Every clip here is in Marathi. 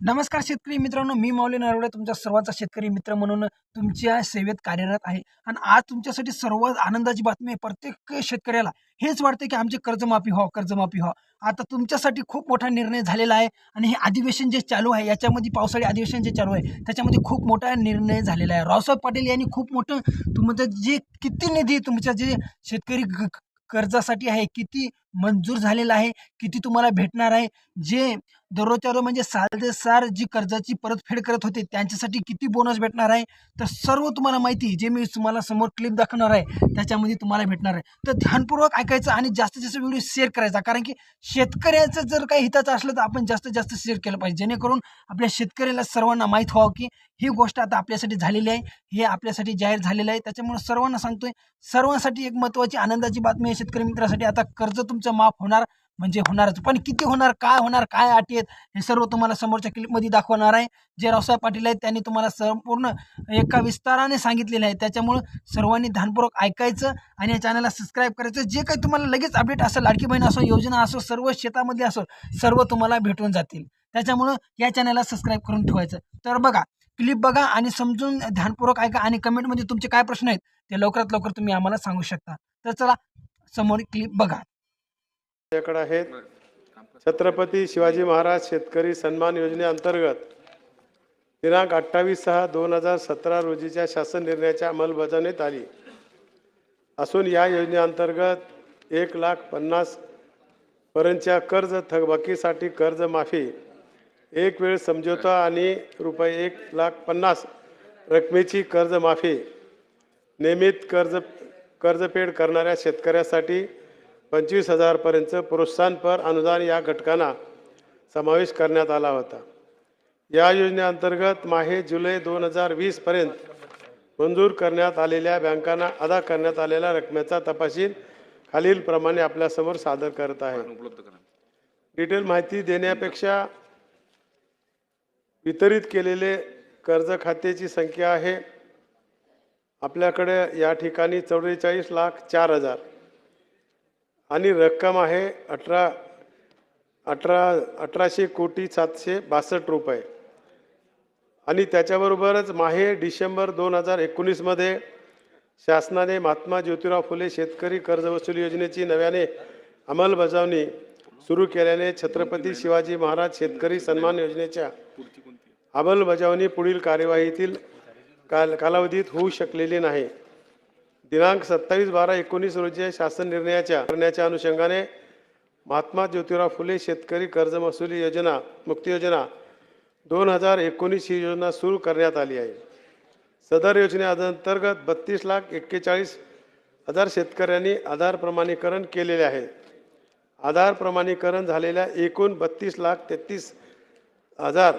नमस्कार शेतकरी मित्रांनो मी माऊली नरवडे तुमच्या सर्वांचा शेतकरी मित्र म्हणून तुमच्या सेवेत कार्यरत आहे. आणि आज तुमच्यासाठी सर्वात आनंदाची बातमी आहे प्रत्येक शेतकऱ्याला हेच वाटते की आमची कर्जमाफी व्हावं कर्जमाफी व्हा आता तुमच्यासाठी खूप मोठा निर्णय झालेला आहे आणि हे अधिवेशन जे चालू आहे याच्यामध्ये पावसाळी अधिवेशन जे चालू आहे त्याच्यामध्ये खूप मोठा निर्णय झालेला आहे. रावसाहेब पाटील यांनी खूप मोठं तुमचं जे किती निधी तुमच्या जे शेतकरी कर्जासाठी आहे किती मंजूर झालेला आहे किती तुम्हाला भेटणार आहे. जे दररोजच्या रोज म्हणजे साल सार जी कर्जाची परतफेड करत होते त्यांच्यासाठी किती बोनस भेटणार आहे? तर सर्व तुम्हाला माहिती जे मी तुम्हाला समोर क्लिप दाखवणार आहे त्याच्यामध्ये तुम्हाला भेटणार आहे. तर ध्यानपूर्वक ऐकायचं आणि जास्तीत जास्त व्हिडिओ शेअर करायचा. कारण की शेतकऱ्याचं जर काही हिताचं असलं तर आपण जास्तीत जास्त शेअर केलं पाहिजे. जेणेकरून आपल्या शेतकऱ्याला सर्वांना माहीत व्हावं की ही गोष्ट आता आपल्यासाठी झालेली आहे. हे आपल्यासाठी जाहीर झालेलं आहे. त्याच्यामुळे सर्वांना सांगतोय. सर्वांसाठी एक महत्त्वाची आनंदाची बातमी आहे शेतकरी मित्रासाठी. आता कर्ज तुमचं माफ होणार म्हणजे होणारच. पण किती होणार काय होणार काय अटी आहेत हे सर्व तुम्हाला समोरच्या क्लिपमध्ये दाखवणार आहे. जे रावसाहेब पाटील आहेत त्यांनी तुम्हाला संपूर्ण एका विस्ताराने सांगितलेलं आहे. त्याच्यामुळं सर्वांनी ध्यानपूर्वक ऐकायचं आणि या चॅनलला सबस्क्राईब करायचं. जे काही तुम्हाला लगेच अपडेट असेल लाडकी बहीण असो योजना असो सर्व शेतामध्ये असो सर्व तुम्हाला भेटून जातील. त्याच्यामुळं या चॅनलला सबस्क्राईब करून ठेवायचं. तर बघा क्लिप बघा आणि समजून ध्यानपूर्वक ऐका आणि कमेंटमध्ये तुमचे काय प्रश्न आहेत ते लवकरात लवकर तुम्ही आम्हाला सांगू शकता. तर चला समोर क्लिप बघा. आपल्याकडे आहेत छत्रपती शिवाजी महाराज शेतकरी सन्मान योजनेअंतर्गत दिनांक अठ्ठावीस सहा दोन हजार सतरा रोजीच्या शासन निर्णयाच्या अंमलबजावणीत आली. असून या योजनेअंतर्गत एक लाख पन्नास पर्यंतच्या कर्ज थकबाकीसाठी कर्जमाफी एक वेळ समझोता आणि रुपये एक लाख पन्नास रकमेची कर्जमाफी नियमित कर्ज कर्जफेड करणाऱ्या शेतकऱ्यासाठी पंचवीस हजारपर्यंत प्रोत्साहनपर अनुदान या घटकांना समावेश करण्यात आला होता. या योजनेअंतर्गत माहे जुलै दोन हजार वीसपर्यंत मंजूर करण्यात आलेल्या बँकांना अदा करण्यात आलेल्या रकमेचा तपशील खालीलप्रमाणे आपल्यासमोर सादर करत आहे. डिटेल माहिती देण्यापेक्षा वितरित केलेले कर्ज खात्याची संख्या आहे. आपल्याकडे या ठिकाणी चौवेचाळीस लाख चार हजार आणि रक्कम आहे अठरा अठरा अठराशे कोटी सातशे बासष्ट रुपये. आणि त्याच्याबरोबरच माहे डिसेंबर दोन हजार एकोणीसमध्ये शासनाने महात्मा ज्योतिराव फुले शेतकरी कर्जवसुली योजनेची नव्याने अंमलबजावणी सुरू केल्याने छत्रपती शिवाजी महाराज शेतकरी सन्मान योजनेच्या अंमलबजावणी पुढील कार्यवाहीतील काल कालावधीत होऊ शकलेली नाही. दिनांक सत्तावीस बारा एकोणीस रोजी शासन निर्णयाच्या करण्याच्या अनुषंगाने महात्मा ज्योतिराव फुले शेतकरी कर्ज महसुली योजना मुक्ती योजना दोन हजार एकोणीस ही योजना सुरू करण्यात आली आहे. सदर योजनेअंतर्गत बत्तीस लाख एक्केचाळीस हजार शेतकऱ्यांनी आधार प्रमाणीकरण केलेले आहे. आधार प्रमाणीकरण झालेल्या एकूण बत्तीस लाख तेहतीस हजार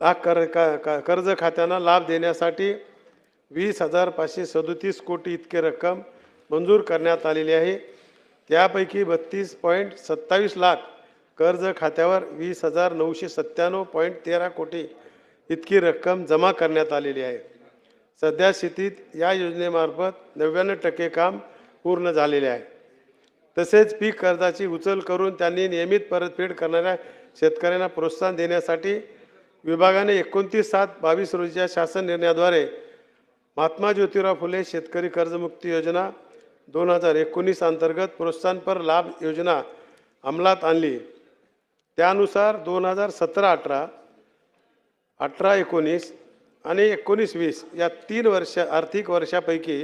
लाख कर का- का- कर्ज खात्यांना लाभ देण्यासाठी वीस हजार पाचशे सदोतीस कोटी इतके रक्कम मंजूर करण्यात आलेली आहे. त्यापैकी बत्तीस पॉईंट सत्तावीस लाख कर्ज खात्यावर वीस हजार नऊशे सत्त्याण्णव पॉईंट तेरा कोटी इतकी रक्कम जमा करण्यात आलेली आहे. सध्या स्थितीत या योजनेमार्फत नव्याण्णव टक्के काम पूर्ण झालेले आहे. तसेच पीक कर्जाची उचल करून त्यांनी नियमित परतफेड करणाऱ्या शेतकऱ्यांना प्रोत्साहन देण्यासाठी विभागाने एकोणतीस सात बावीस रोजीच्या शासन निर्णयाद्वारे महात्मा ज्योतिराव फुले शेतकरी कर्जमुक्ती योजना दोन हजार एकोणीस अंतर्गत प्रोत्साहनपर लाभ योजना अंमलात आणली. त्यानुसार दोन हजार सतरा अठरा अठरा एकोणीस आणि एकोणीस वीस या तीन वर्ष आर्थिक वर्षापैकी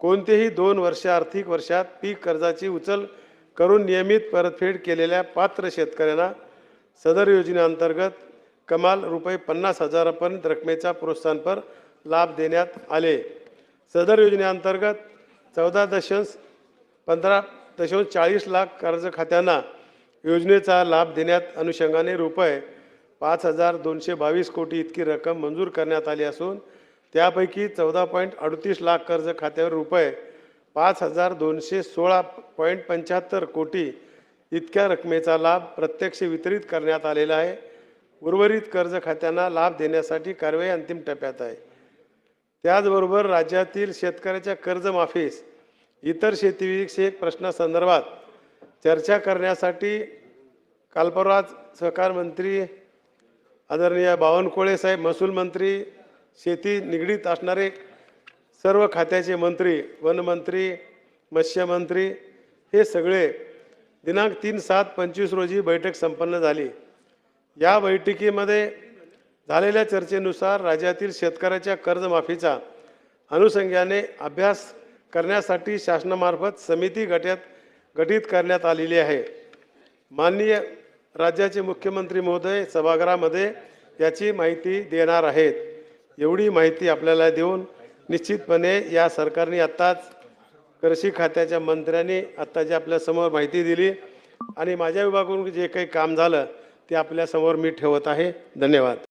कोणतेही दोन वर्ष आर्थिक वर्षात पीक कर्जाची उचल करून नियमित परतफेड केलेल्या पात्र शेतकऱ्यांना सदर योजनेअंतर्गत कमाल रुपये पन्नास हजारापर्यंत रकमेचा प्रोत्साहनपर लाभ देण्यात आले. सदर योजनेअंतर्गत चौदा दशांश पंधरा दशांश चाळीस लाख कर्ज खात्यांना योजनेचा लाभ देण्यात अनुषंगाने रुपये पाच हजार दोनशे बावीस कोटी इतकी रक्कम मंजूर करण्यात आली असून त्यापैकी चौदा पॉईंट अडतीस लाख कर्ज खात्यावर रुपये पाच हजार दोनशे सोळा पॉईंट पंच्याहत्तर कोटी इतक्या रकमेचा लाभ प्रत्यक्ष वितरित करण्यात आलेला आहे. उर्वरित कर्ज खात्यांना लाभ देण्यासाठी कारवाई अंतिम टप्प्यात आहे. त्याचबरोबर राज्यातील शेतकऱ्याच्या कर्जमाफीस इतर शेतीविषयक प्रश्नासंदर्भात चर्चा करण्यासाठी कालपरवाज सहकार मंत्री आदरणीय बावनकुळे साहेब महसूल मंत्री शेती निगडीत असणारे सर्व खात्याचे मंत्री वनमंत्री मत्स्यमंत्री हे सगळे दिनांक तीन सात पंचवीस रोजी बैठक संपन्न झाली. या बैठकीमध्ये झालेल्या चर्चेनुसार राज्यातील शेतकऱ्याच्या कर्जमाफीचा अनुषंगाने अभ्यास करण्यासाठी शासनामार्फत समिती गटात गठीत करण्यात आलेली आहे. माननीय राज्याचे मुख्यमंत्री महोदय सभागृहामध्ये याची माहिती देणार आहेत. एवढी माहिती आपल्याला देऊन निश्चितपणे या सरकारने आत्ताच कृषी खात्याच्या मंत्र्यांनी आत्ता जे आपल्यासमोर माहिती दिली आणि माझ्या विभागाकडून जे काही काम झालं ते आपल्यासमोर मी ठेवत आहे. धन्यवाद.